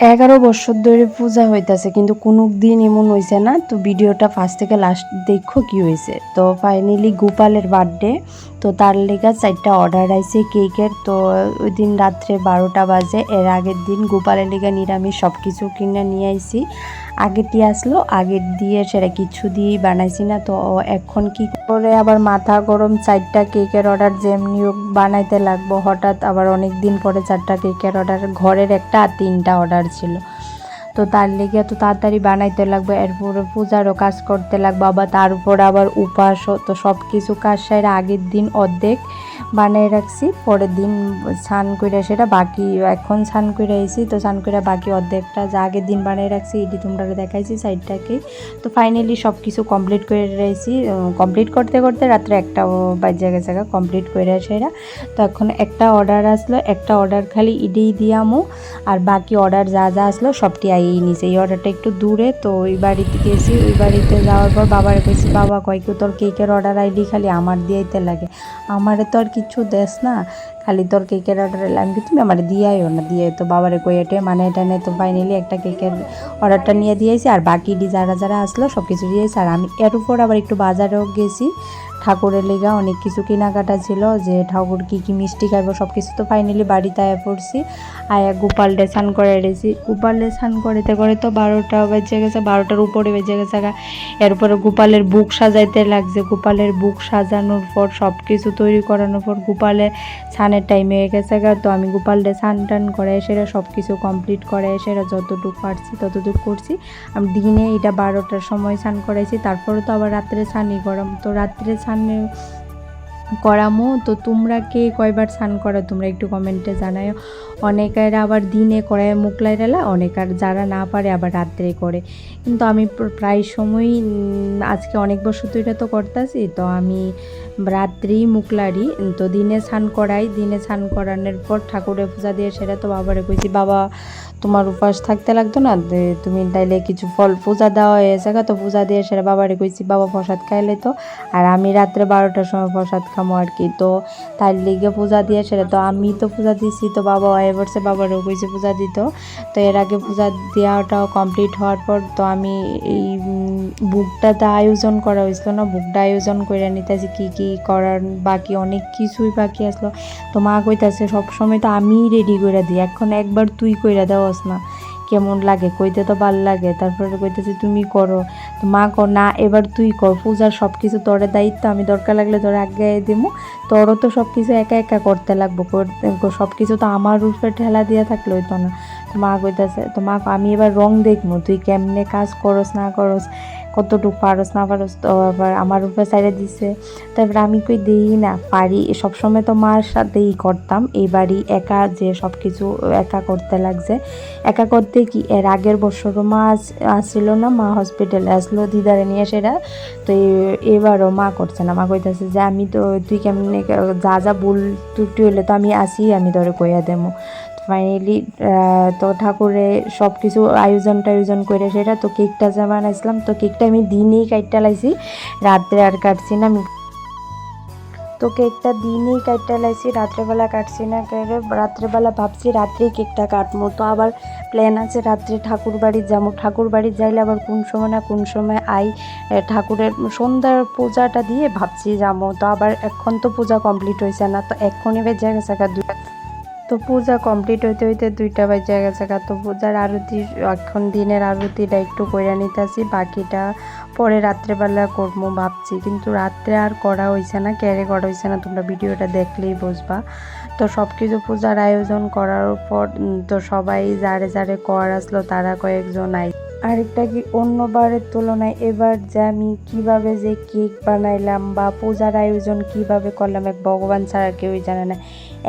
এগারো বছর ধরে পূজা হইতাছে, কিন্তু কোনো দিন এমন হয়েছে না। তো ভিডিওটা ফার্স্ট থেকে লাস্ট দেখো কি হয়েছে তো ফাইনালি গোপালের বার্থডে তো তার লেগা চারটা অর্ডার আইছে কেকের। তো ওই দিন রাত্রে বারোটা বাজে, এর আগের দিন গোপালের লেগা নিরামিষ সব কিছু কিনে নিয়ে আইছি। আগেরটি আসলো, আগের দিয়ে সেটা কিছু দিয়েই বানাইছি না, তো এখন কি করে আবার মাথা গরম চারটা কেকের অর্ডার যেমনি বানাইতে লাগবো। হঠাৎ আবার অনেক দিন পরে চারটা কেকের অর্ডার ঘরের একটা আর তিনটা অর্ডার ছিল। তো তার লেগে তো তাড়াতাড়ি বানাইতে লাগবে, এরপরে পূজারও কাজ করতে লাগবে, আবার তার উপর আবার উপাসও তো সব কিছু কাজ সাইড আগের দিন অর্ধেক বানিয়ে রাখছি, পরের দিন স্নান করে সেটা বাকি, এখন স্নান করে আইছি, তো স্নান করে বাকি অর্ধেকটা যা আগের দিন বানিয়ে রাখছি, এটি তোমরা দেখাইছি সাইডটাকে। তো ফাইনালি সব কিছু কমপ্লিট করে রয়েছি কমপ্লিট করতে করতে রাত্রে একটা বাজে জায়গা কমপ্লিট করে সেরা। তো এখন একটা অর্ডার আসলো, একটা অর্ডার খালি ইডেই দিয়ামো, আর বাকি অর্ডার যা যা আসলো সবটি আইয়েই নিছে এই অর্ডারটা একটু দূরে, তো ওই বাড়িতে গেছি। ওই বাড়িতে যাওয়ার পর বাবার কইছি বাবা কয় কি তোর কেকের অর্ডার আইলি খালি আমার দিয়াইতে লাগে। আমারে তো আর কিছু দেস না, খালি তোর কেকের অর্ডার এলে আমি কি তুমি আমার দিয়াইও না দিয়ে তো বাবারে কই এটে মানে এটা নিয়ে তো ফাইনালি একটা কেকের অর্ডারটা নিয়ে দিয়েছি। আর বাকি যারা যারা আসলো সব কিছু দিয়েছি। আর আমি এর উপর আবার একটু বাজারেও গেছি। ঠাকুরের লিগা অনেক কিছু কেনাকাটা ছিল, যে ঠাকুর কি কি মিষ্টি খাইবো সব কিছু তো ফাইনালি বাড়িতে আয়া পড়ছি। আয়া গোপাল স্নান করে রেছি গোপাল স্নান করতে করে তো বারোটা বেজে গেছে, বারোটার উপরে বেজে গেছে এরপরে গোপালের বুক সাজাইতে লাগছে। গোপালের বুক সাজানোর পর সব কিছু তৈরি করানোর পর গোপালের স্নানের টাইম হয়ে গেছে তো আমি গোপালদের স্নান টান করে সেটা সব কিছু কমপ্লিট করে সেটা যতটুকু পারছি ততটুকু করছি। আমি দিনে এটা বারোটার সময় স্নান করাইছি, তারপরে তো আবার রাত্রে স্নানই গরম তো রাত্রে স্নানে করামো। তো তোমরা কে কয়বার স্নান করো, তোমরা একটু কমেন্টে জানায়। অনেকের আবার দিনে করে মুখলাই রেলা অনেকের যারা না পারে আবার রাত্রে করে। কিন্তু আমি প্রায় সময়ই আজকে অনেক বছর তো এটা তো করতেছি, তো আমি রাত্রি মুকলারি, তো দিনে স্নান করাই, দিনে স্নান করানোর পর ঠাকুরের পূজা দিয়ে সেটা তো বাবারে কইছি, বাবা, তোমার উপাস থাকতে লাগতো না? তুমি তাইলে কিছু ফল পূজা দেওয়া হয়েছে তো পূজা দিয়ে সেটা বাবারে কইছি, বাবা, প্রসাদ খাইলে তো? আর আমি রাত্রে বারোটার সময় প্রসাদ খামো আর কি, তো তার লিগে পূজা দিয়ে সেটা তো আমি তো পূজা দিছি, তো বাবা এবারসে বাবারও কইছে পূজা দিত, তো এর আগে পূজা দেওয়াটাও কমপ্লিট হওয়ার পর তো আমি এই বুকটাতে আয়োজন করা হয়েছিল না, বুকটা আয়োজন করে নিতেছি কী কী করার বাকি অনেক কিছুই বাকি আসলো। তো মা কইতাছে, সবসময় তো আমিই রেডি করে দিই, এখন একবার তুই কইরা দেওয়াস না, কেমন লাগে? কইতে তো ভালো লাগে, তারপরে কইতেছে, তুমি করো। তো মা কর না, এবার তুই কর, পূজার সব কিছু তোরে দায়িত্ব, আমি দরকার লাগলে তোর আগে দেবো তোরও তো সব কিছু একা একা করতে লাগবো সব কিছু তো আমার উপরে ঠেলা দিয়ে থাকলে হইতো না। মা কইতাছে তো মা আমি এবার রং দেখব তুই কেমনে কাজ করস, না করস, কতটুকু পারস, না পারস? তো আবার আমার উপরে সাইডে দিছে। তারপরে আমি কই দিই না, পারি, সবসময় তো মার সাথেই করতাম। এই বাড়ি একা যে সব কিছু একা করতে লাগছে। একা করতে কি? এর আগের বছরও মা আসছিল না, মা হসপিটালে আসলো, দিদারে নিয়ে সেটা তো এবারও মা করছে না। মা কইতেছে যে, আমি তো, তুই কেমনে, যা যা ভুল ত্রুটি হলে তো আমি আসি, আমি ধরে কইয়া দেবো ফাইনালি তো ঠাকুরে সব কিছু আয়োজন টায়োজন করে সেটা তো কেকটা যা বানাইছিলাম, তো কেকটা আমি দিনেই কাটটা লাইছি, রাত্রে আর কাটছি না আমি। তো কেকটা দিনই কাটটা লাইছি, রাত্রেবেলা কাটছি না রাত্রেবেলা ভাবছি রাত্রেই কেকটা কাটবো। তো আবার প্ল্যান আছে রাত্রে ঠাকুর বাড়ি যাব। ঠাকুর বাড়ি যাইলে আবার কোন সময় না কোন সময় আই ঠাকুরের সন্ধ্যার পূজাটা দিয়ে ভাবছি যাব। তো আবার এখন তো পূজা কমপ্লিট হয়েছে না, তো এক্ষুনি বেজে গেছে দুই তো পূজা কমপ্লিট হইতে হইতে দুইটা বাজে গেছে তো পূজার আরতি, এখন দিনের আরতিটা একটু করে নিতেছি, বাকিটা পরে রাত্রেবেলা করব ভাবছি। কিন্তু রাত্রে আর করা হয়েছে না, ক্যারে করা হয়েছে না, তোমরা ভিডিওটা দেখলেই বুঝবা। তো সব কিছু পূজার আয়োজন করার পর তো সবাই যারে যারে কর আসলো, তারা কয়েকজন আই আরেকটা কি অন্যবারের তুলনায় এবার যে আমি কীভাবে যে কেক বানাইলাম বা পূজার আয়োজন কীভাবে করলাম, এক ভগবান ছাড়া কেউই জানে না।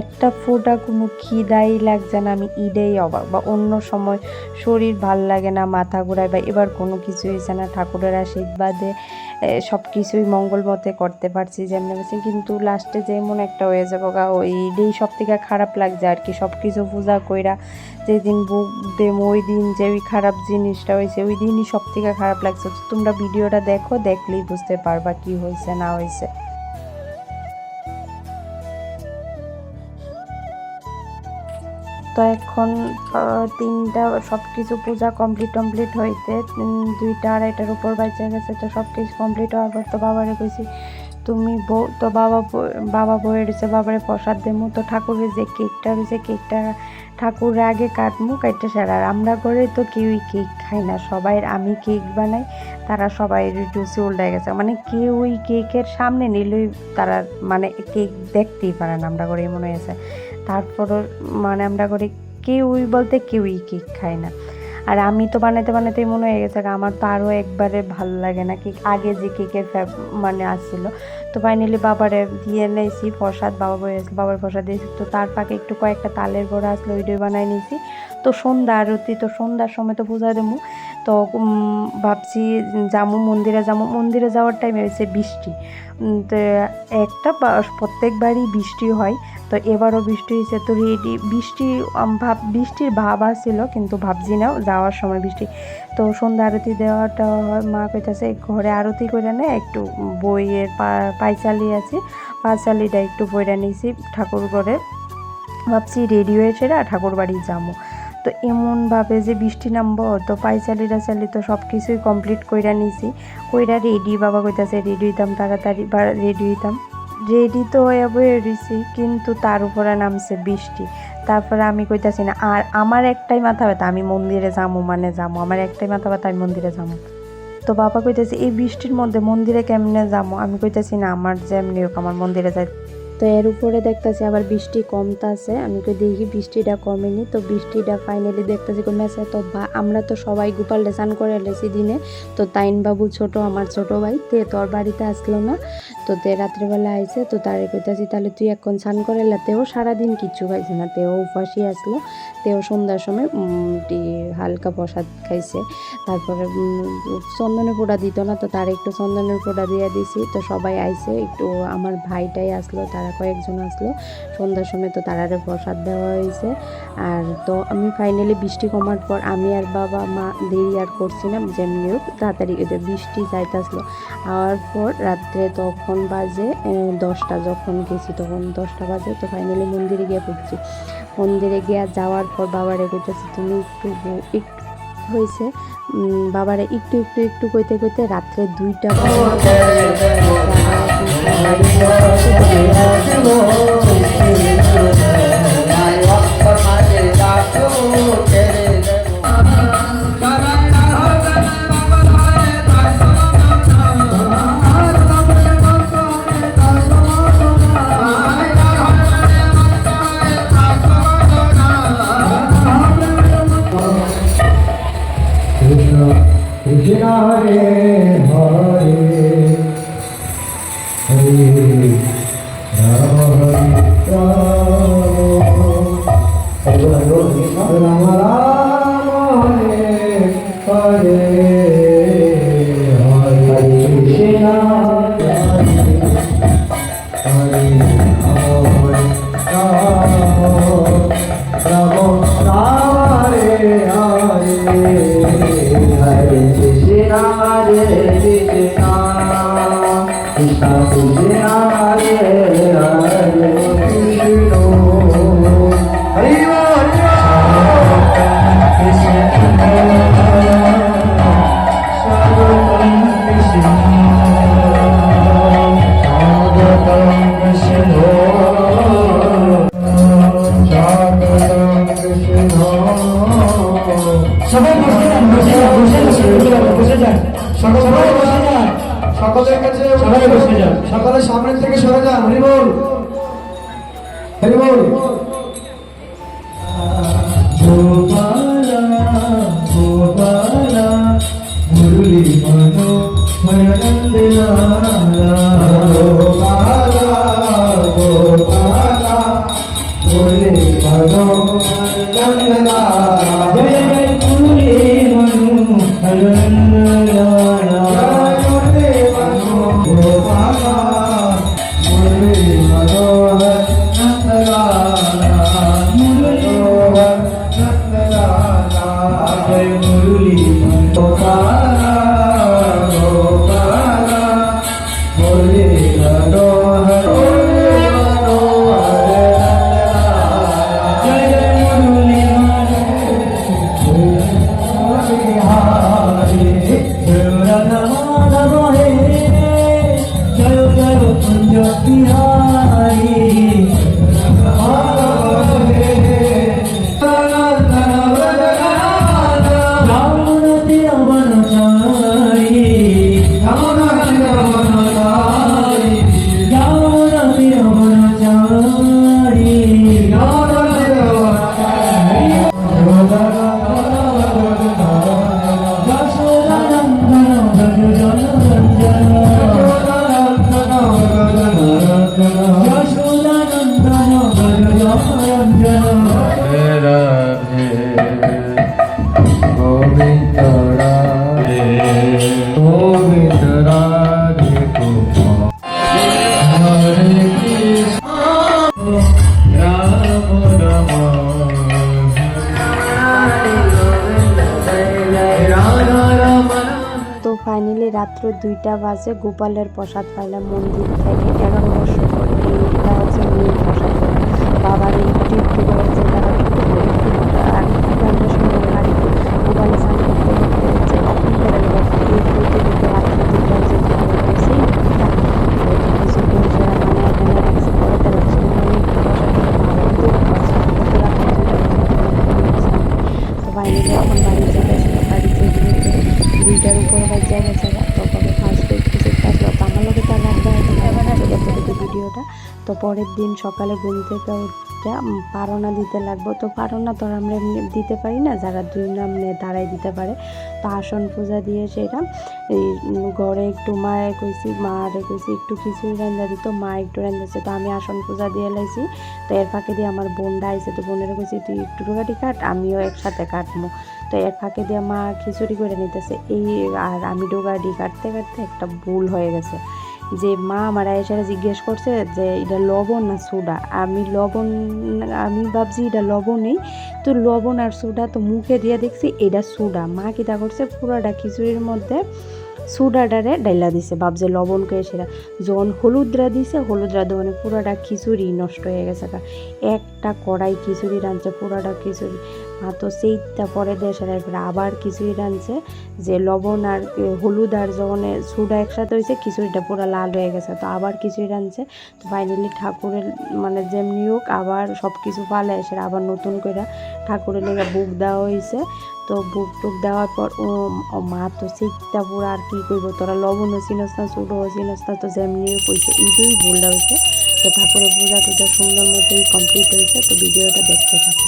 একটা ফোটা কোনো খিদাই লাগছে না, আমি ঈদেই অবাক। বা অন্য সময় শরীর ভালো লাগে না, মাথা ঘুরায়, বা এবার কোনো কিছু হয়েছে না, ঠাকুরের আশীর্বাদে সব কিছুই মঙ্গল মতে করতে পারছি যেমন বলছি, কিন্তু লাস্টে যেমন একটা হয়ে যাব গা ওই ঈদেই সব থেকে খারাপ লাগছে আর কি। সব কিছু পূজা কইরা যেদিন বুক দেম ওই দিন যে ওই খারাপ জিনিসটা হয়েছে ওই দিনই সব থেকে খারাপ লাগছে। তোমরা ভিডিওটা দেখো, দেখলেই বুঝতে পারবা কি হয়েছে, না হয়েছে। তো এখন তিনটা সব কিছু পূজা কমপ্লিট টমপ্লিট হইতে দুইটা আড়াইটার উপর বাচ্চা গেছে, তো সব কিছু কমপ্লিট হওয়ার পর তো বাবারে কইছি, তুমি বউ, তো বাবা বাবা বয়ে রয়েছে বাবারে প্রসাদ দেবো তো ঠাকুরের যে কেকটা রয়েছে কেকটা ঠাকুরের আগে কাটমু কাটতে আর আমরা করে তো কেউই কেক খাই না, সবাই আমি কেক বানাই, তারা সবাই রুচি উল্টায় গেছে। মানে কেউই কেকের সামনে নিলেই তারা মানে কেক দেখতেই পারে না, আমরা করে মনে হয়েছে তারপরও মানে আমরা করি কেউই বলতে কেউই কেক খায় না। আর আমি তো বানাতে বানাতেই মনে হয়ে গেছে আমার তো আরও একবারে ভালো লাগে না কেক। আগে যে কেকের মানে আসছিল, তো ফাইনালি বাবারে দিয়ে নিয়েছি, প্রসাদ বাবা বলেছিল বাবার প্রসাদ দিয়েছি। তো তার ফাঁকে একটু কয়েকটা তালের বড়া আসলো ওইটাই বানাই নিয়েছি। তো সন্ধ্যা আরতি, তো সন্ধ্যার সময় তো পূজা দেবো। তো ভাবছি যাব মন্দিরে যাব। মন্দিরে যাওয়ার টাইমে হয়েছে বৃষ্টি। তো একটা প্রত্যেকবারই বৃষ্টি হয়। তো এবারও বৃষ্টি হয়েছে, তো রেডি বৃষ্টি ভাব, বৃষ্টির ভাব আসছিল, কিন্তু ভাবছি না যাওয়ার সময় বৃষ্টি। তো সন্ধ্যা আরতি দেওয়াটা মা কইতাছে, ঘরে আরতি করে নে, একটু বইয়ের পা- পাইচালি আছে পাঁচালিটা একটু বইটা নিয়েছি ঠাকুর ঘরে। ভাবছি রেডি হয়ে সেরা ঠাকুর বাড়ি যাব তো এমনভাবে যে বৃষ্টি নামবো, তো পাইচালি টাচালি তো সব কিছুই কমপ্লিট কইরা নিছি। কইরা রেডি বাবা কইতাছে রেডি হইতাম, তাড়াতাড়ি বা রেডি হইতাম। রেডি তো হয়ে বয়ে কিন্তু তার উপরে নামছে বৃষ্টি। তারপরে আমি কইতাছি না, আর আমার একটাই মাথা ব্যথা, আমি মন্দিরে যাব মানে যাব আমার একটাই মাথা ব্যথা, আমি মন্দিরে যাব তো বাবা কইতেছে, এই বৃষ্টির মধ্যে মন্দিরে কেমনে যাব আমি কইতেছি, না, আমার যেমনি হোক, আমার মন্দিরে যাই তো এর উপরে দেখতাছি আবার বৃষ্টি কমতাছে। আমি তো দেখি বৃষ্টিটা কমেনি। তো বৃষ্টিটা ফাইনালি দেখতাছি কমেছে তো আমরা তো সবাই গোপাল লেসান করে এলেছি দিনে। তো তাইন বাবু ছোট, আমার ছোট ভাই, তে তোর বাড়িতে আসলো না। তো তে রাত্রেবেলা আইছে, তো তারে কইতাছি, তাহলে তুই এখন স্নান করে এলে তেও সারাদিন কিচ্ছু খাইছে না। তেও উপাসই আসলো, তেও সন্ধ্যার সময় হালকা প্রসাদ খাইছে। তারপরে চন্দনের পোড়া দিত না, তো তার একটু চন্দনের পোড়া দিয়ে দিছি। তো সবাই আইছে, একটু আমার ভাইটাই আসলো, তারা কয়েকজন আসলো। সন্ধ্যার সময় তো তারারে প্রসাদ দেওয়া হয়েছে। আর তো আমি ফাইনালি বৃষ্টি কমার পর আমি আর বাবা, মা দেরি আর করছিলাম যেমনি হোক তাড়াতাড়ি বৃষ্টি যাইতে আসলো আওয়ার পর রাত্রে তখন বাজে দশটা যখন গেছি তখন দশটা বাজে, তো ফাইনালি মন্দিরে গিয়ে পড়ছি মন্দিরে গিয়ে যাওয়ার পর বাবারে কইতেছি, তুমি একটু একটু হয়েছে বাবারে একটু একটু একটু কইতে কইতে রাত্রে দুইটা I কৃষ্ণ কৃষ্ণ কৃষ্ণ হরে হরে কৃষ্ণ হরি কৃষ্ণ সবাই বসে বসে বসে বসে যান সবাই বসে যান। সকলের কাছে সবাই বসে যান। সকলের সামনে থেকে সরে যান। হরিবল হরিবল মুরলি মনো হরনন্দ লালা। ফাইনালি রাত্র দুইটা বাজে গোপালের প্রসাদ পাইলাম মন্দির থেকে। এগারো বছর পরে এইটা হচ্ছে মেয়ে প্রসাদ বাবার একটু একটু করে যে তারা একটু এখানে ফাইনালি এখন বাড়ি তো একটু ভিডিওটা। তো পরের দিন সকালে ঘুম থেকে উঠতে পারনা দিতে লাগবো। তো পারনা তো আর আমরা দিতে পারি না, যারা দুই নাম দাঁড়াই দিতে পারে। তো আসন পূজা দিয়ে সেটা এই ঘরে একটু মায়ে কইছি মা রে কইছি, একটু খিচুড়ি রান্না দিত মা একটু রান্নাছে তো আমি আসন পূজা দিয়ে লাইছি। তো এর ফাঁকে দিয়ে আমার বোনটা আইছে। তো বোনের কইছি, তুই একটু রুগাটি কাট, আমিও একসাথে কাটবো। তো এর ফাঁকে দিয়ে মা খিচুড়ি করে নিতেছে। এই আর আমি ডোগাডি কাটতে কাটতে একটা ভুল হয়ে গেছে। যে মা আমার এসে জিজ্ঞেস করছে যে, এটা লবণ না সোডা? আমি লবণ, আমি ভাবছি এটা লবণই। তো লবণ আর সোডা তো মুখে দিয়ে দেখছি এটা সোডা। মা কিতা করছে, পুরাটা খিচুড়ির মধ্যে সোডাটারে ডাইলা দিছে। ভাবছে লবণ করে সেটা যখন হলুদরা দিছে, হলুদরা মানে পুরাটা খিচুড়ি নষ্ট হয়ে গেছে একটা কড়াই খিচুড়ি রাঁধছে, পুরাটা খিচুড়ি। তো সেইটা পরে দেশের এরপরে আবার খিচুড়ি রাঁধছে, যে লবণ আর হলুদ আর যখন সোডা একসাথে হয়েছে, খিচুড়িটা পুরো লাল হয়ে গেছে, তো আবার খিচুড়ি রাঁধছে, তো ফাইনালি ঠাকুরের মানে যেমনি হোক আবার সব কিছু পালে এসে আবার নতুন করে ঠাকুরের লেগে বুক দেওয়া হয়েছে, তো বুক টুক দেওয়ার পর, ও মা তো সেইটা পুরো আর কি করব, তোরা লবণও চিনস না ছোটও চিনস না, তো যেমনি কইছে এইটাই ভুলটা হয়েছে, তো ঠাকুরের পূজা টুজা সুন্দর মতোই কমপ্লিট হয়েছে, তো ভিডিওটা দেখতে থাকো।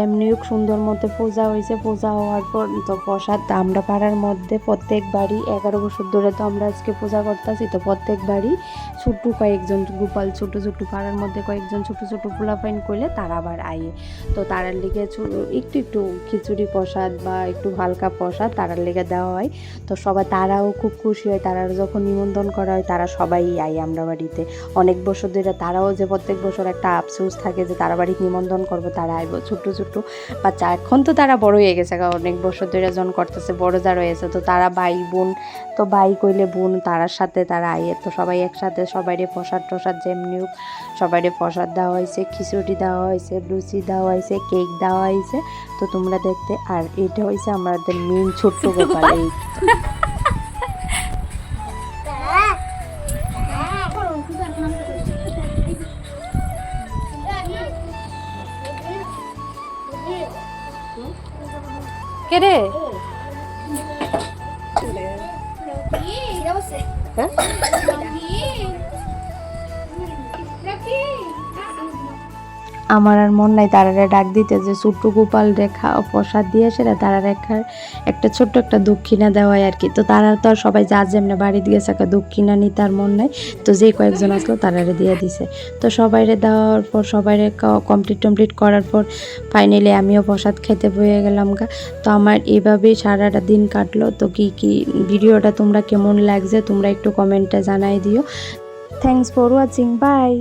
যেমনি সুন্দর মতো পূজা হয়েছে, পূজা হওয়ার পর তো প্রসাদ আমরা পাড়ার মধ্যে প্রত্যেক বাড়ি, এগারো বছর ধরে তো আমরা আজকে পূজা করতেছি, তো প্রত্যেক বাড়ি ছোট্ট কয়েকজন গোপাল ছোট ছোট পাড়ার মধ্যে কয়েকজন ছোট ছোট পোলাপাইন করলে তারা আবার আয়ে। তো তারার লিগে একটু একটু খিচুড়ি প্রসাদ বা একটু হালকা প্রসাদ তারার লেগে দেওয়া হয়। তো সবাই, তারাও খুব খুশি হয়। তারা যখন নিমন্ত্রণ করা হয়, তারা সবাই আয় আমরা বাড়িতে। অনেক বছর ধরে তারাও যে প্রত্যেক বছর একটা আফসোস থাকে যে তারা বাড়ি নিমন্ত্রণ করব, তারা আইব ছোট্ট ছোট্ট বাচ্চা, এখন তো তারা বড় হয়ে গেছে অনেক বছর ধরে যখন করতেছে, বড় যা রয়েছে তো তারা ভাই বোন, তো ভাই কইলে বোন, তারার সাথে তারা আইয়ে তো সবাই একসাথে সবাইরে প্রসাদ টসাদ যেমনি হোক, সবাইরে প্রসাদ দেওয়া হয়েছে, খিচুড়ি দেওয়া হয়েছে, লুচি দেওয়া হয়েছে, কেক দেওয়া হয়েছে। তো তোমরা দেখতে, আর এটা হয়েছে আমাদের মেন ছোট্ট গোপাল কে রে? আমার আর মন নাই তারারে ডাক দিতে যে, ছোট্ট গোপাল রেখা ও প্রসাদ দিয়ে সেটা তারা রেখার একটা ছোট্ট একটা দক্ষিণা দেওয়ায় আর কি তো তারা তো আর সবাই যা যেমনি বাড়ি দিয়ে থাকা দক্ষিণা নি, তার মন নাই। তো যে কয়েকজন আসলো তারারে দিয়ে দিছে। তো সবাইরে দেওয়ার পর, সবাইরে কমপ্লিট টমপ্লিট করার পর ফাইনালি আমিও প্রসাদ খেতে বয়ে গেলাম গা। তো আমার এভাবেই সারাটা দিন কাটলো। তো কি কি ভিডিওটা তোমরা কেমন লাগছে, তোমরা একটু কমেন্টে জানাই দিও। Thanks for watching by